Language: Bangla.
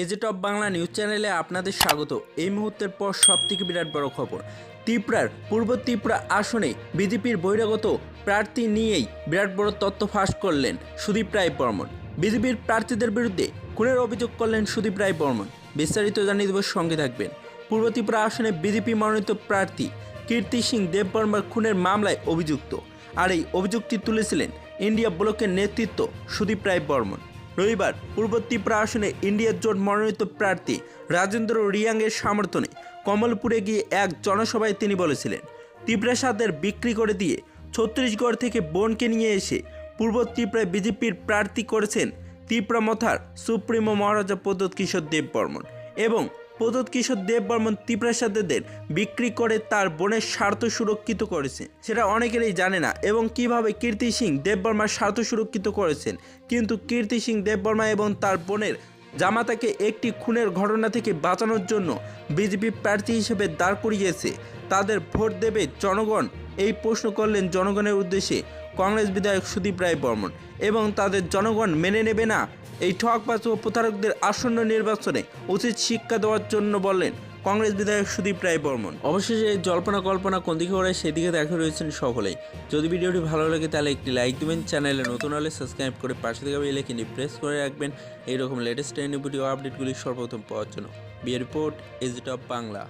এজে টপ বাংলা নিউজ চ্যানেলে আপনাদের স্বাগত। এই মুহূর্তের পর সব থেকে বিরাট বড় খবর। ত্রিপুরার পূর্ব ত্রিপুরা আসনে বিজেপির বহিরাগত প্রার্থী নিয়েই বিরাট বড় তথ্য ফাঁস করলেন সুদীপ রায় বর্মন। বিজেপির প্রার্থীদের বিরুদ্ধে খুনের অভিযোগ করলেন সুদীপ রায় বর্মন। বিস্তারিত জানিয়ে দেব, সঙ্গে থাকবেন। পূর্ব ত্রিপুরা আসনে বিজেপি মনোনীত প্রার্থী কীর্তি সিং দেববর্মার খুনের মামলায় অভিযুক্ত। আর এই অভিযোগটি তুলেছিলেন ইন্ডিয়া ব্লকের নেতৃত্ব সুদীপ রায় বর্মন। রবিবার পূর্ব ত্রিপুরা আসনে ইন্ডিয়া জোট মনোনীত প্রার্থী রাজেন্দ্র রিয়াংয়ের সমর্থনে কমলপুরে গিয়ে এক জনসভায় তিনি বলেছিলেন, ত্রিপুরা সাদের বিক্রি করে দিয়ে ছত্তিশগড় থেকে বোনকে নিয়ে এসে পূর্ব ত্রিপুরায় বিজেপির প্রার্থী করেছেন ত্রিপুরা মথার সুপ্রিমো মহারাজা প্রদোৎ কিশোর দেব বর্মন এবং প্রদ্যোৎ কিশোর দেব বর্মন ত্রিপ্রাসাদেদের বিক্রি করে তার বোনের স্বার্থ সুরক্ষিত করেছেন। সেটা অনেকেরই জানে না এবং কীভাবে কীর্তি সিং দেববর্মার স্বার্থ সুরক্ষিত করেছেন। কিন্তু কীর্তি সিং দেববর্মা এবং তার বোনের জামাতাকে একটি খুনের ঘটনা থেকে বাঁচানোর জন্য বিজেপি প্রার্থী হিসেবে দাঁড় করিয়েছে। তাদের ভোট দেবে জনগণ এই প্রশ্ন করলেন জনগণের উদ্দেশ্যে কংগ্রেস বিধায়ক সুদীপ রায় বর্মন এবং তাদের জনগণ মেনে নেবে না। এই ঠকবাজ ও প্রতারকদের আসন্ন নির্বাচনে উচিত শিক্ষা দেওয়ার জন্য বললেন কংগ্রেস বিধায়ক সুদীপ রায় বর্মন। অবশেষে জল্পনা কল্পনা কোন দিকে ওরা সেদিকে দেখা রয়েছেন সকলেই যদি ভিডিওটি ভালো লাগে তাহলে একটি লাইক দিবেন, চ্যানেলে নতুন হলে সাবস্ক্রাইব করে পাশে থেকে বেলাইকিনি প্রেস করে রাখবেন। এইরকম লেটেস্ট ট্রেন্ডিং ভিডিও আপডেটগুলি সর্বপ্রথম পাওয়ার জন্য। বিয়ে রিপোর্ট এজিট অফ বাংলা